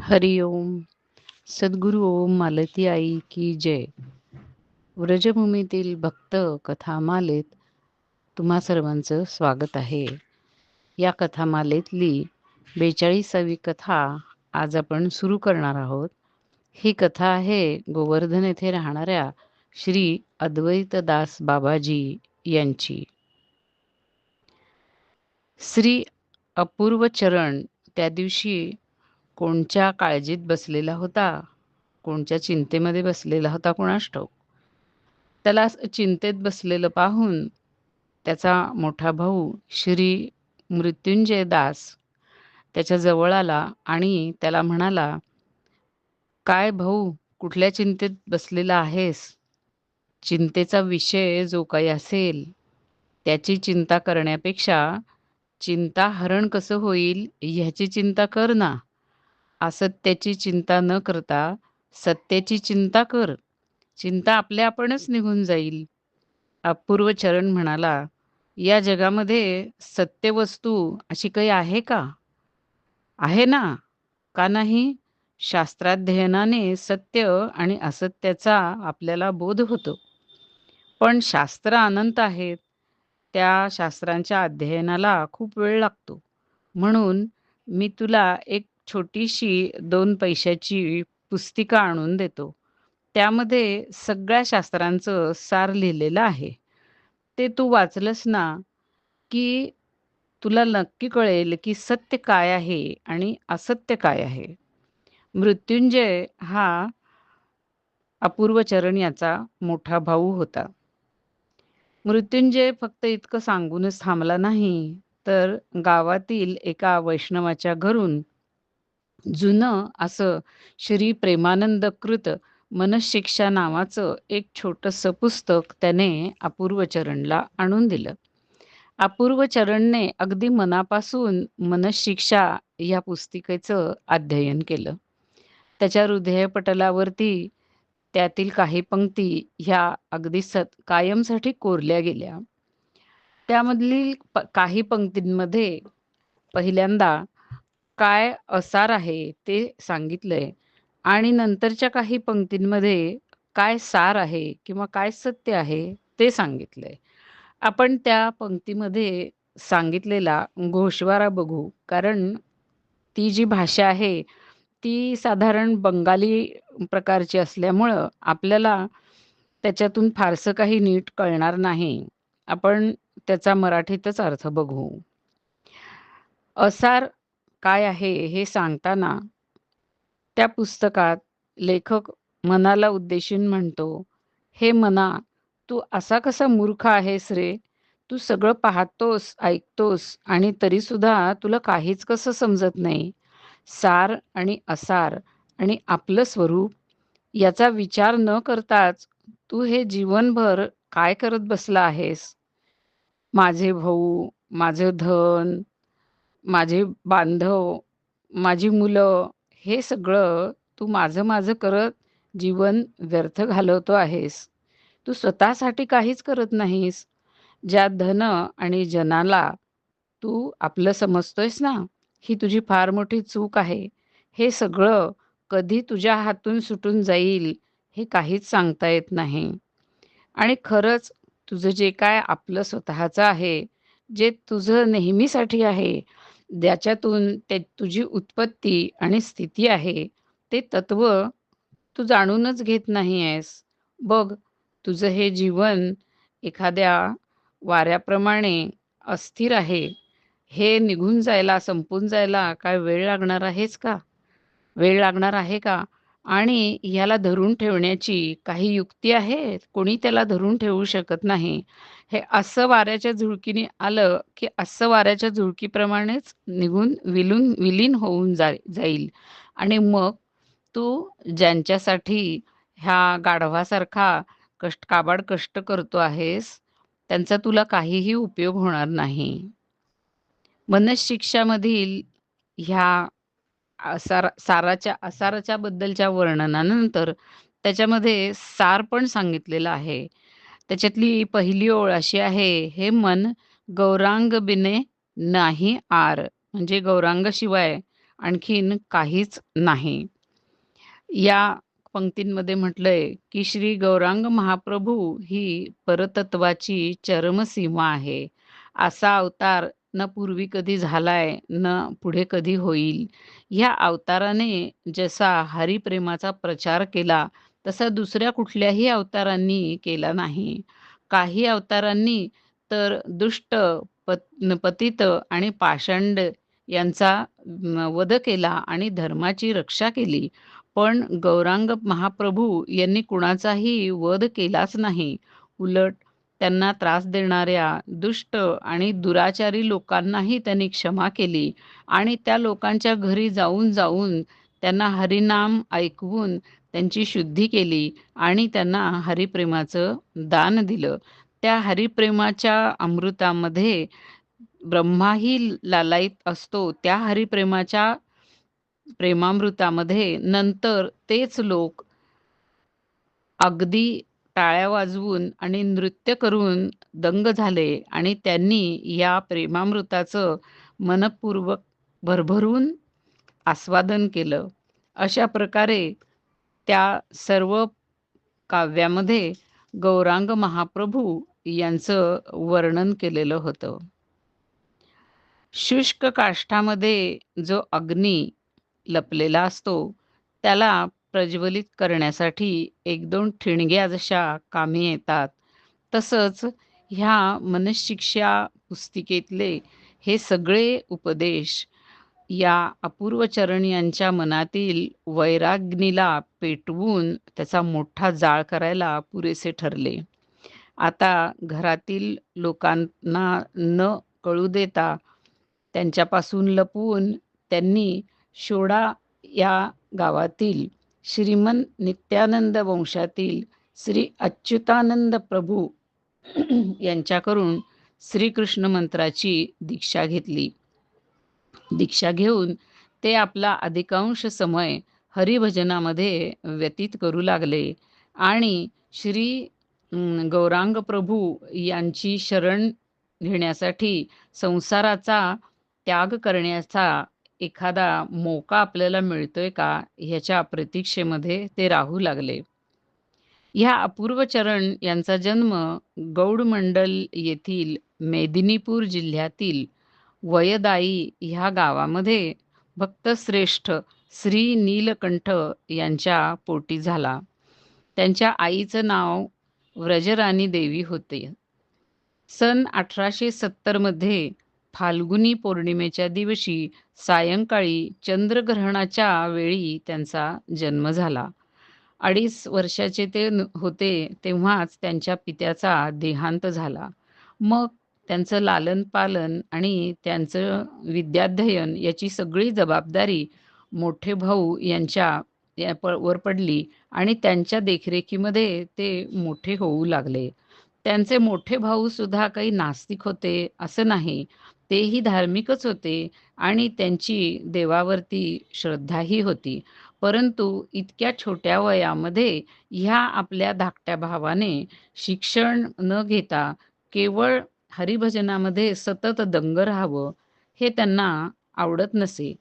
हरि ओम. सद्गुरु ओम मालती आई की जय. व्रजभूमीतील भक्त कथामालेत तुम्हा सर्वांचं स्वागत आहे. या कथामालेतली बेचाळीसावी कथा आज आपण सुरू करणार आहोत. ही कथा आहे गोवर्धन येथे राहणाऱ्या श्री अद्वैतदास बाबाजी यांची. श्री अपूर्व चरण त्या दिवशी कोणच्या काळजीत बसलेला होता? कोणच्या चिंतेमध्ये बसलेला होता कोणास ठाऊक? त्याला चिंतेत बसलेलं पाहून त्याचा मोठा भाऊ श्री मृत्युंजय दास त्याच्याजवळ आला आणि त्याला म्हणाला काय भाऊ कुठल्या चिंतेत बसलेला आहेस? चिंतेचा विषय जो काही असेल त्याची चिंता करण्यापेक्षा चिंता हरण कसं होईल ह्याची चिंता कर ना. असत्याची चिंता न करता सत्याची चिंता कर. चिंता आपल्या आपणच निघून जाईल. अपूर्व चरण म्हणाला या जगामध्ये सत्य वस्तू अशी काही आहे का? आहे ना. का नाही? शास्त्राध्ययनाने सत्य आणि असत्याचा आपल्याला बोध होतो. पण शास्त्र अनंत आहेत. त्या शास्त्रांच्या अध्ययनाला खूप वेळ लागतो. म्हणून मी तुला एक छोटीशी दोन पैशाची पुस्तिका आणून देतो. त्यामध्ये सगळ्या शास्त्रांचं सार लिहिलेलं आहे. ते तू वाचलंस ना की तुला नक्की कळेल की सत्य काय आहे आणि असत्य काय आहे. मृत्युंजय हा अपूर्व चरण याचा मोठा भाऊ होता. मृत्युंजय फक्त इतकं सांगूनच थांबला नाही तर गावातील एका वैष्णवाच्या घरून जुनं असं श्री प्रेमानंद कृत मनशिक्षा नावाचं एक छोटंसं पुस्तक त्याने अपूर्व चरणला आणून दिलं. अपूर्व चरणने अगदी मनापासून मनशिक्षा या पुस्तिकेचं अध्ययन केलं. त्याच्या हृदयपटलावरती त्यातील काही पंक्ती ह्या अगदी सत कायमसाठी कोरल्या गेल्या. त्यामधील काही पंक्तींमध्ये पहिल्यांदा काय असार आहे ते सांगितलंय. आणि नंतरच्या काही पंक्तींमध्ये काय सार आहे किंवा काय सत्य आहे ते सांगितलंय. आपण त्या पंक्तीमध्ये सांगितलेला घोषवारा बघू. कारण ती जी भाषा आहे ती साधारण बंगाली प्रकारची असल्यामुळं आपल्याला त्याच्यातून फारसं काही नीट कळणार नाही. आपण त्याचा मराठीतच अर्थ बघू. असार काय आहे हे सांगताना त्या पुस्तकात लेखक मनाला उद्देशून म्हणतो हे मना तू असा कसा मूर्ख आहेस रे? तू सगळं पाहतोस ऐकतोस आणि तरी सुद्धा तुला काहीच कसं समजत नाही? सार आणि असार आणि आपलं स्वरूप याचा विचार न करताच तू हे जीवनभर काय करत बसला आहेस? माझे भाऊ माझे धन माझे बांधव माझी मुलं हे सगळं तू माझं माझं करत जीवन व्यर्थ घालवतो आहेस. तू स्वतःसाठी काहीच करत नाहीस. ज्या धन आणि जनाला तू आपलं समजतोयस ना ही तुझी फार मोठी चूक आहे. हे सगळं कधी तुझ्या हातून सुटून जाईल हे काहीच सांगता येत नाही. आणि खरंच तुझं जे काय आपलं स्वतःचं आहे जे तुझं नेहमीसाठी आहे ज्याच्यातून ते तुझी उत्पत्ती आणि स्थिती आहे ते तत्व तू जाणूनच घेत नाही आहेस बघ तुझं हे जीवन एखाद्या वाऱ्याप्रमाणे अस्थिर आहे. हे निघून जायला संपून जायला काय वेळ लागणार आहेच का? वेळ लागणार आहे का? आणि ह्याला धरून ठेवण्याची काही युक्ती आहे? कोणी त्याला धरून ठेवू शकत नाही. हे असं वाऱ्याच्या झुळकीने आलं की असं वाऱ्याच्या झुळकीप्रमाणेच निघून विलून विलीन होऊन जा जाईल. आणि मग तू ज्यांच्यासाठी ह्या गाढवासारखा कष्ट काबाड कष्ट करतो आहेस त्यांचा तुला काहीही उपयोग होणार नाही. मनशिक्षामधील ह्या सारा साराच्या असाराच्या बद्दलच्या वर्णनानंतर त्याच्यामध्ये सार पण सांगितलेलं आहे. त्याच्यातली पहिली ओळ अशी आहे हे मन गौरांग बिने नाही आर म्हणजे गौरांगशिवाय आणखीन काहीच नाही. या पंक्तींमध्ये म्हटलंय की श्री गौरांग महाप्रभू ही परतत्वाची चरमसीमा आहे. असा अवतार न पूर्वी कधी झालाय न पुढे कधी होईल ह्या अवताराने जसा हरिप्रेमाचा प्रचार केला तसा दुसऱ्या कुठल्याही अवतारांनी केला नाही. काही अवतारांनी तर दुष्ट पतित आणि पाषंड यांचा वध केला आणि धर्माची रक्षा केली. पण गौरांग महाप्रभू यांनी कुणाचाही वध केलाच नाही. उलट त्यांना त्रास देणाऱ्या दुष्ट आणि दुराचारी लोकांनाही त्यांनी क्षमा केली आणि त्या लोकांच्या घरी जाऊन जाऊन त्यांना हरिनाम ऐकवून त्यांची शुद्धी केली आणि त्यांना हरिप्रेमाचं दान दिलं. त्या हरिप्रेमाच्या अमृतामध्ये ब्रह्माही लालाईत असतो. त्या हरिप्रेमाच्या प्रेमामृतामध्ये नंतर तेच लोक अगदी टाळ्या वाजवून आणि नृत्य करून दंग झाले आणि त्यांनी या प्रेमामृताचं मनपूर्वक भरभरून आस्वादन केलं. अशा प्रकारे त्या सर्व काव्यामध्ये गौरांग महाप्रभू यांचं वर्णन केलेलं होतं. शुष्क काष्ठामध्ये जो अग्नी लपलेला असतो त्याला प्रज्वलित करण्यासाठी एक दोन ठिणग्या जशा कामी येतात. तसंच ह्या मनशिक्षा पुस्तिकेतले हे सगळे उपदेश या अपूर्व चरण यांच्या मनातील वैराग्नीला पेटवून त्याचा मोठा जाळ करायला पुरेसे ठरले. आता घरातील लोकांना न कळू देता त्यांच्यापासून लपवून त्यांनी शोडा या गावातील श्रीमन नित्यानंद वंशातील श्री अच्युतानंद प्रभू यांच्याकडून श्रीकृष्ण मंत्राची दीक्षा घेतली. दीक्षा घेऊन ते आपला अधिकांश समय हरिभजनामध्ये व्यतीत करू लागले आणि श्री गौरांग प्रभू यांची शरण घेण्यासाठी संसाराचा त्याग करण्याचा एखादा मोका आपल्याला मिळतोय का? ह्याच्या प्रतीक्षेमध्ये ते राहू लागले. ह्या अपूर्व चरण यांचा जन्म गौडमंडल येथील मेदिनीपूर जिल्ह्यातील वयदाई ह्या गावामध्ये भक्तश्रेष्ठ श्री नीलकंठ यांच्या पोटी झाला. त्यांच्या आईचं नाव व्रजराणी देवी होते. सन अठराशे सत्तरमध्ये फाल्गुनी पौर्णिमेच्या दिवशी सायंकाळी चंद्रग्रहणाच्या वेळी त्यांचा जन्म झाला. अडीच वर्षाचे ते होते तेव्हाच त्यांच्या पित्याचा देहांत झाला. मग त्यांचं लालन पालन आणि त्यांचं विद्याध्ययन याची सगळी जबाबदारी मोठे भाऊ यांच्या वर पडली आणि त्यांच्या देखरेखीमध्ये ते मोठे होऊ लागले. त्यांचे मोठे भाऊ सुद्धा काही नास्तिक होते असं नाही तेही धार्मिकच होते आणि त्यांची देवावरती श्रद्धाही होती. परंतु इतक्या छोट्या वयामध्ये ह्या आपल्या धाकट्या भावाने शिक्षण न घेता केवळ हरिभजनामध्ये सतत दंग राहावं हे त्यांना आवडत नसे.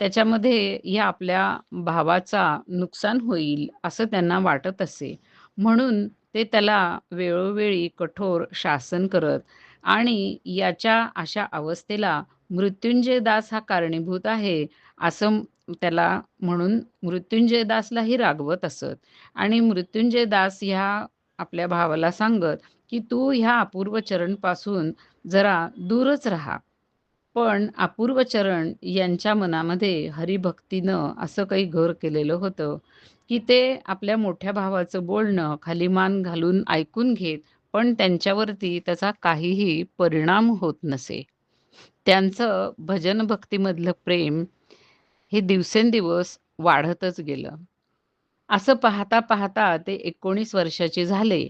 त्याच्यामध्ये या आपल्या भावाचा नुकसान होईल असं त्यांना वाटत असे. म्हणून ते त्याला वेळोवेळी कठोर शासन करत आणि याच्या अशा अवस्थेला मृत्युंजय दास हा कारणीभूत आहे असं त्याला म्हणून मृत्युंजय दासलाही रागवत असत. आणि मृत्युंजय दास ह्या आपल्या भावाला सांगत की तू ह्या अपूर्व चरणपासून जरा दूरच राहा. पण अपूर्व चरण यांच्या मनामध्ये हरिभक्तीनं असं काही घर केलेलं होतं की ते आपल्या मोठ्या भावाचं बोलणं खाली मान घालून ऐकून घेत पण त्यांच्यावरती त्याचा काहीही परिणाम होत नसे. त्यांचं भजन भक्तीमधलं प्रेम हे दिवसेंदिवस वाढतच गेलं. असं पाहता पाहता ते एकोणीस वर्षाचे झाले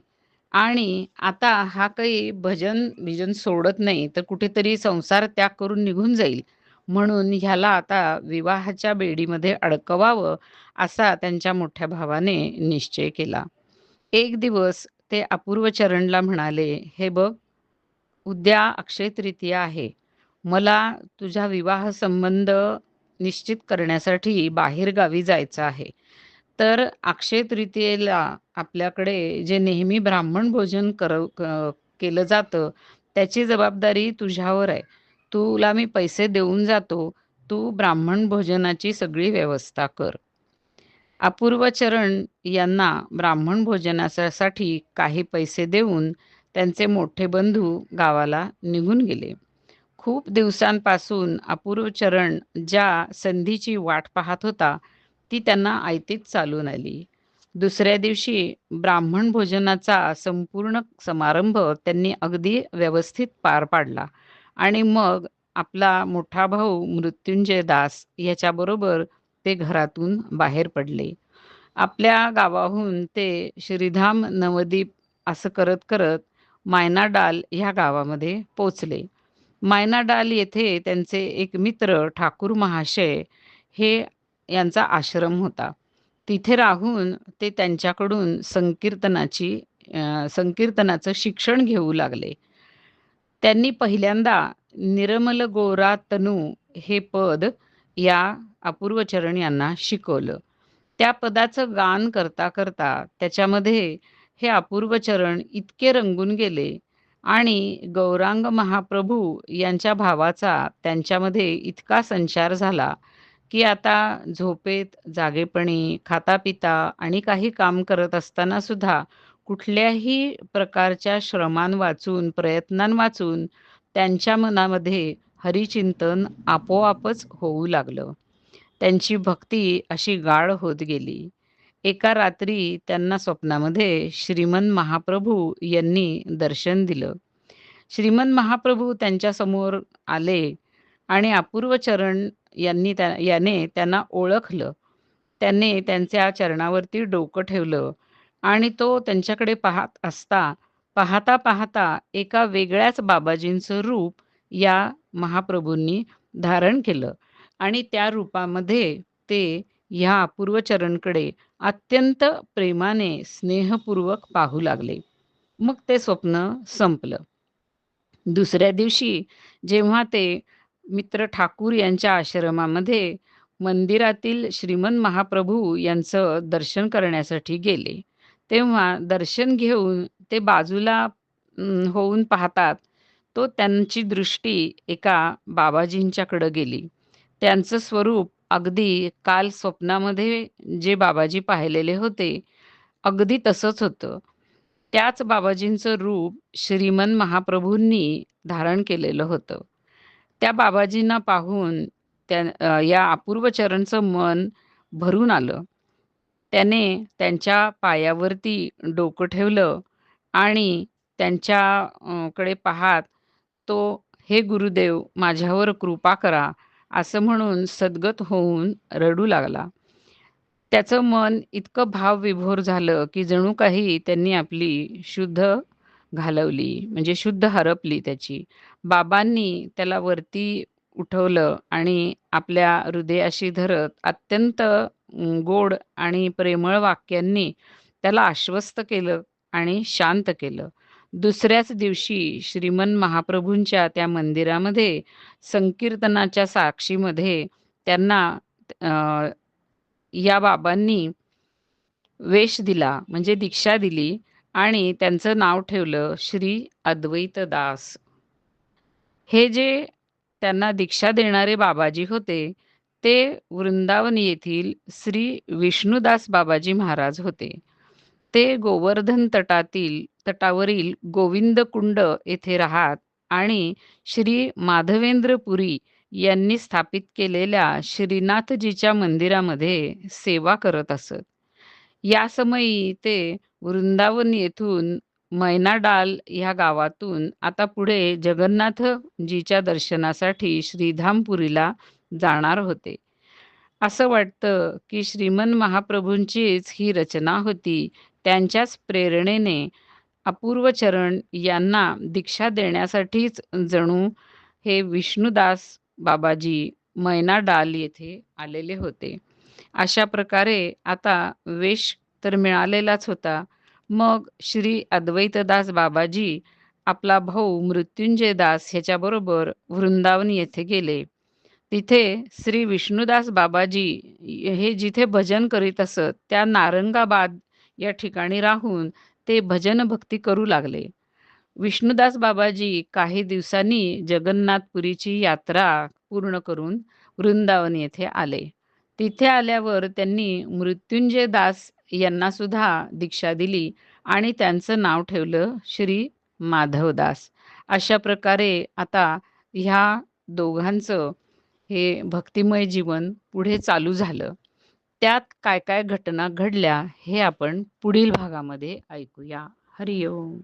आणि आता हा काही भजन भिजन सोडत नाही तर कुठेतरी संसार त्याग करून निघून जाईल. म्हणून ह्याला आता विवाहाच्या बेडीमध्ये अडकवावं असा त्यांच्या मोठ्या भावाने निश्चय केला. एक दिवस ते अपूर्व चरणला म्हणाले हे बघ उद्या अक्षय तृतीया आहे मला तुझा विवाह संबंध निश्चित करण्यासाठी बाहेरगावी जायचं आहे. तर अक्षय तृतीयेला आपल्याकडे जे नेहमी ब्राह्मण भोजन करव क केलं जातं, त्याची जबाबदारी तुझ्यावर आहे. तुला मी पैसे देऊन जातो. तू ब्राह्मण भोजनाची सगळी व्यवस्था कर. अपूर्व चरण यांना ब्राह्मण भोजनासाठी काही पैसे देऊन त्यांचे मोठे बंधू गावाला निघून गेले. खूप दिवसांपासून अपूर्वचरण ज्या संधीची वाट पाहत होता, ती त्यांना आयतीत चालून आली. दुसऱ्या दिवशी ब्राह्मण भोजनाचा संपूर्ण समारंभ त्यांनी अगदी व्यवस्थित पार पाडला आणि मग आपला मोठा भाऊ मृत्युंजय दास याच्याबरोबर ते घरातून बाहेर पडले. आपल्या गावाहून ते श्रीधाम नवदीप असं करत करत मायनाडाल ह्या गावामध्ये पोचले. मायनाडाल येथे त्यांचे एक मित्र ठाकूर महाशय हे यांचा आश्रम होता. तिथे राहून ते त्यांच्याकडून संकीर्तनाची संकीर्तनाचं शिक्षण घेऊ लागले. त्यांनी पहिल्यांदा निर्मल गोरा तनू हे पद या अपूर्व चरण यांना शिकवलं. त्या पदाचं गान करता करता त्याच्यामध्ये हे अपूर्व चरण इतके रंगून गेले आणि गौरांग महाप्रभू यांच्या भावाचा त्यांच्यामध्ये इतका संचार झाला, की आता झोपेत, जागेपणी, खाता-पिता आणि काही काम करत असताना सुद्धा कुठल्याही प्रकारच्या श्रमांवाचून, प्रयत्नांवाचून त्यांच्या मनामध्ये हरिचिंतन आपोआपच होऊ लागलं. त्यांची भक्ती अशी गाढ होत गेली. एका रात्री त्यांना स्वप्नामध्ये श्रीमन महाप्रभू यांनी दर्शन दिलं. श्रीमन महाप्रभू त्यांच्यासमोर आले आणि अपूर्व चरण यांनी त्या याने त्यांना ओळखलं. त्याने त्यांच्या चरणावरती डोकं ठेवलं आणि तो त्यांच्याकडे पाहत असता, पाहता पाहता एका वेगळ्याच बाबाजींचं रूप या महाप्रभूंनी धारण केलं आणि त्या रूपामध्ये ते ह्या पूर्वचरणकडे अत्यंत प्रेमाने, स्नेहपूर्वक पाहू लागले. मग ते स्वप्न संपलं. दुसऱ्या दिवशी जेव्हा ते मित्र ठाकूर यांच्या आश्रमामध्ये मंदिरातील श्रीमन महाप्रभू यांचं दर्शन करण्यासाठी गेले. तेव्हा दर्शन घेऊन ते बाजूला होऊन पाहतात, तो त्यांची दृष्टी एका बाबाजींच्याकडं गेली. त्यांचं स्वरूप अगदी काल स्वप्नामध्ये जे बाबाजी पाहिलेले होते, अगदी तसंच होतं. त्याच बाबाजींचं रूप श्रीमन महाप्रभूंनी धारण केलेलं होतं. त्या बाबाजींना पाहून त्या या अपूर्व चरणचं मन भरून आलं. त्याने त्यांच्या पायावरती डोकं ठेवलं आणि त्यांच्याकडे पाहात पाहत तो "हे गुरुदेव माझ्यावर कृपा करा" असं म्हणून सद्गत होऊन रडू लागला. त्याचं मन इतकं भावविभोर झालं, की जणू काही त्यांनी आपली शुद्ध घालवली, म्हणजे शुद्ध हरपली त्याची. बाबांनी त्याला वरती उठवलं आणि आपल्या हृदयाशी धरत अत्यंत गोड आणि प्रेमळ वाक्यांनी त्याला आश्वस्त केलं आणि शांत केलं. दुसऱ्याच दिवशी श्रीमन महाप्रभूंच्या त्या मंदिरामध्ये संकीर्तनाच्या साक्षीमध्ये त्यांना या बाबांनी वेश दिला, म्हणजे दीक्षा दिली आणि त्यांचं नाव ठेवलं श्री अद्वैत दास. हे जे त्यांना दीक्षा देणारे बाबाजी होते, ते वृंदावन येथील श्री विष्णुदास बाबाजी महाराज होते. ते गोवर्धन तटातील तटावरील गोविंदकुंड येथे राहत आणि श्री माधवेंद्र पुरी यांनी स्थापित केलेल्या श्रीनाथजीच्या मंदिरामध्ये सेवा करत असत. या समयी ते वृंदावन येथून मैनाडाल ह्या गावातून आता पुढे जगन्नाथजीच्या दर्शनासाठी श्रीधामपुरीला जाणार होते. असं वाटतं, की श्रीमन महाप्रभूंचीच ही रचना होती. त्यांच्याच प्रेरणेने अपूर्व चरण यांना दीक्षा देण्यासाठीच जणू हे विष्णुदास बाबाजी मैना डाल येथे आलेले होते. अशा प्रकारे आता वेश तर मिळालेलाच होता. मग श्री अद्वैतदास बाबाजी आपला भाऊ मृत्युंजय दास ह्याच्याबरोबर वृंदावन येथे गेले. तिथे श्री विष्णुदास बाबाजी हे जिथे भजन करीत असत त्या नारंगाबाद या ठिकाणी राहून ते भजन भक्ती करू लागले. विष्णुदास बाबाजी काही दिवसांनी जगन्नाथपुरीची यात्रा पूर्ण करून वृंदावन येथे आले. तिथे आल्यावर त्यांनी मृत्युंजय दास यांना सुद्धा दीक्षा दिली आणि त्यांचं नाव ठेवलं श्री माधवदास अशा प्रकारे आता ह्या दोघांचं हे भक्तिमय जीवन पुढे चालू झालं. त्यात काय काय घटना घडल्या हे आपण पुढील भागामध्ये ऐकूया. हरिओम.